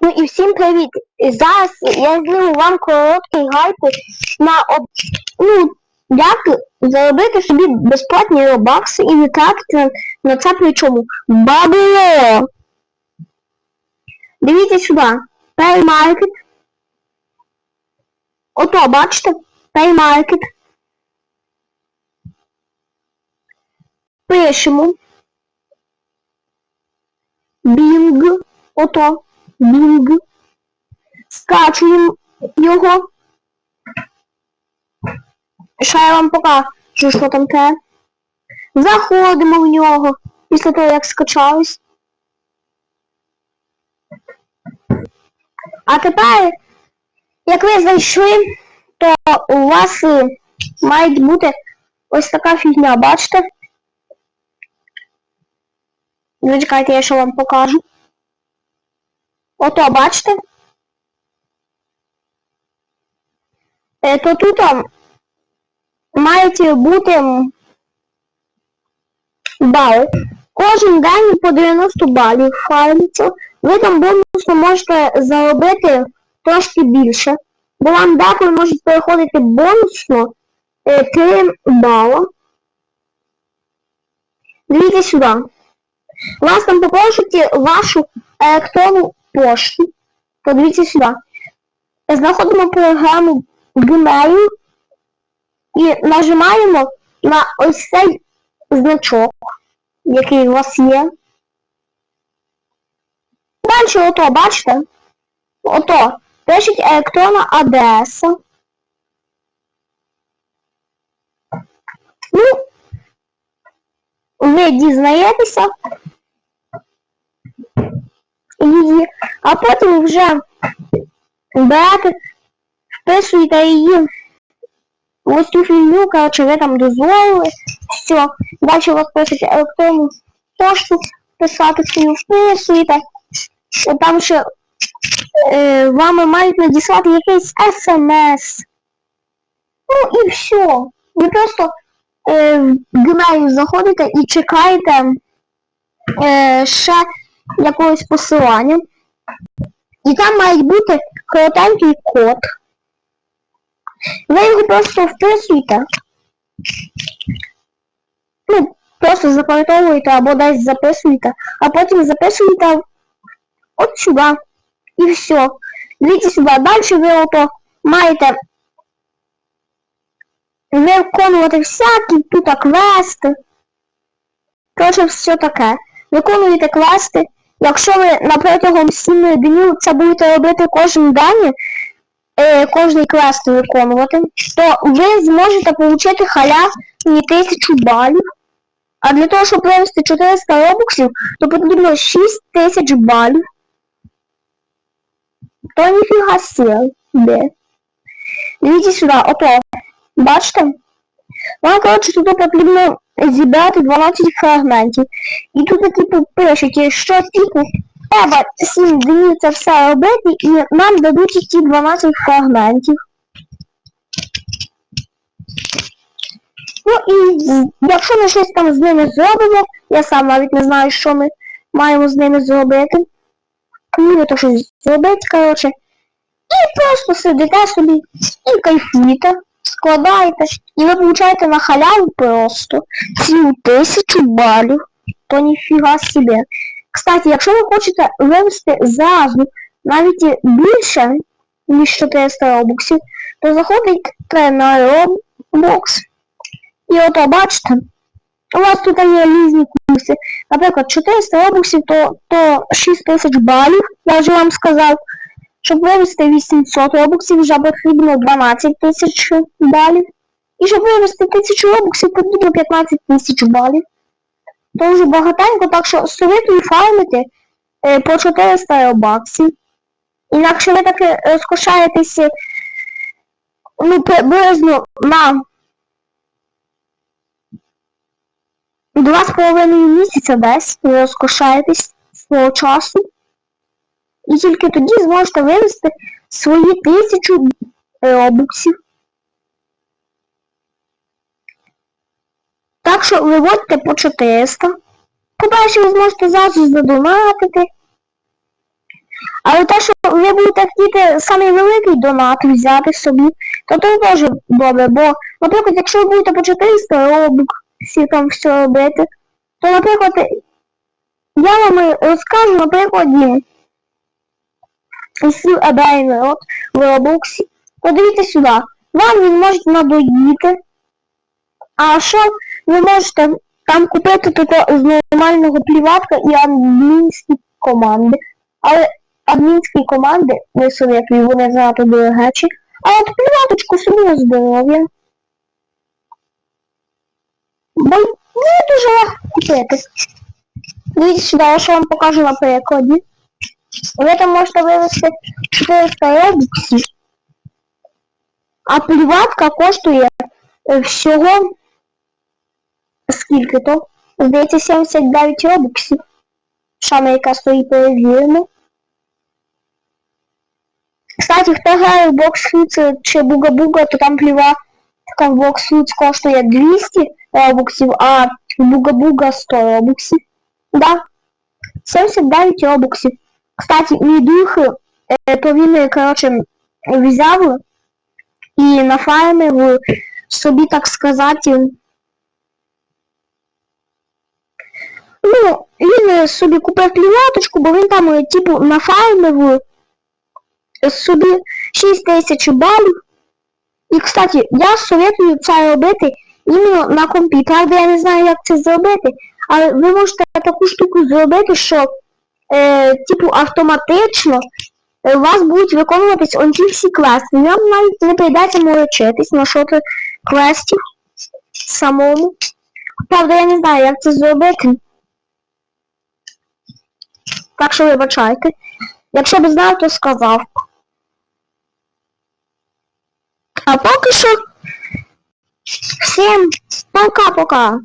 Ну і всім привіт! Зараз я зніму вам короткий гайд на об... ну, як заробити собі безплатні робакси і не тратити на, це причому. Бабло! Дивіться сюди. Market. Ото, бачите? Market. Пишемо. Bing. Ото. Bing. Скачуємо його. Що я вам покажу, що там те. Заходимо в нього після того, як скачались. А тепер, як ви зайшли, то у вас має бути ось така фігня, бачите? Зачекайте, я ще вам покажу. Ото, бачите? Е, то тут мають бути бал. Кожен день по 90 балів файлиться. Ви там бонусно можете заробити трошки більше. Бо вам деколи можуть переходити бонусно е, 3 бала. Дивіться сюди. Вас там попросять вашу електронну пошту. Подивіться сюди. Знаходимо програму Gmail і нажимаємо на ось цей значок, який у вас є. Далі ото, бачите? Ото, пишіть електронна адреса. Ну, ви дізнаєтеся її, а потім вже берете, вписуєте її ось цю фігню, коротше, ви там дозволили. Все, далі вас пишуть електронну пошту, писати свою вписуєте. Там ще е, вам мають надіслати якийсь смс. Ну і все. Ви просто е, в Gmail заходите і чекаєте е, ще якогось посилання. І там має бути коротенький код. Ви його просто вписуєте. Ну, просто запам'ятовуєте або десь записуєте, а потім записуєте от сюди. І все. Дивіться сюди. Далі ви ото маєте виконувати всякі тут квести. Коротше, все таке. Виконуєте квести. Якщо ви на протягом 7 днів це будете робити кожен день, е, кожний квест виконувати, то ви зможете отримати халявні 1000 балів. А для того, щоб вивести 400 робоксів, то потрібно 6000 балів. То ніфіга себе. Дивіться сюди, ото. Бачите? Вам, коротше, тут потрібно зібрати 12 фрагментів. І тут типу пишуть, що типу треба 7 днів це все робити, і нам дадуть ті 12 фрагментів. Ну і якщо ми щось там з ними зробимо, я сам навіть не знаю, що ми маємо з ними зробити. Ніби то щось зробити, коротше. І просто сидите собі і кайфуєте, складаєте, і ви получаєте на халяву просто цілу тисячу балів. То ніфіга собі. Кстати, якщо ви хочете вивести зразу навіть більше, ніж 400 робоксів, то заходите на Roblox. І ото бачите, у вас тут є різні курси. Наприклад, 400 робоксів, то, то 6000 балів, я вже вам сказав. Щоб вивести 800 робоксів, вже потрібно 12 тисяч балів. І щоб вивести 1000 робоксів, потрібно 15 тисяч балів. То вже багатенько, так що советую фармити е, по 400 робаксів. Інакше ви таки розкошаєтеся ну, приблизно на 2,5 місяця десь ви розкошаєтесь свого часу. І тільки тоді зможете вивести свої тисячу робоксів. Так що виводьте по 400. По-перше, ви зможете зразу задонатити. Але те, що ви будете хотіти самий великий донат взяти собі, то це теж добре, бо, наприклад, якщо ви будете по 400 робоксів там все робити, то, наприклад, я вам розкажу на із eBay народ в Roblox. Подивіться сюди. Вам він може надоїти. А що ви можете там купити то з нормального пліватка і адмінські команди. Але адмінські команди не советую, вони занадто дорогечі. А от пліваточку собі на здоров'я. Бо не дуже легко купити. Дивіться сюди, я що вам покажу на прикладі. Ви там можете вивести 400 робоксів. А пліватка коштує е, всього скільки то? Здається, 79 робоксів. Шана яка стоїть перевіримо. Кстати, хто грає в Box Fruits чи Буга-Буга, то там пліва така в Box Fruits коштує 200 робоксів, а в Буга-Буга 100 робоксів. Да. 79 робоксів. Кстати, мій дух, е, то він, коротше, взяв і нафармив собі, так сказати, Ну, він е, собі купив кліваточку, бо він там, е, типу, нафармив е, собі 6 тисяч балів. І, кстати, я советую це робити іменно на компі. Правда, я не знаю, як це зробити, але ви можете таку штуку зробити, що, е, типу, автоматично е, у вас будуть виконуватись он ті всі квести. Вам навіть не прийдеться молочитись на що квестів самому. Правда, я не знаю, як це зробити. Так що вибачайте. Якщо б знав, то сказав. А поки що всім пока-пока.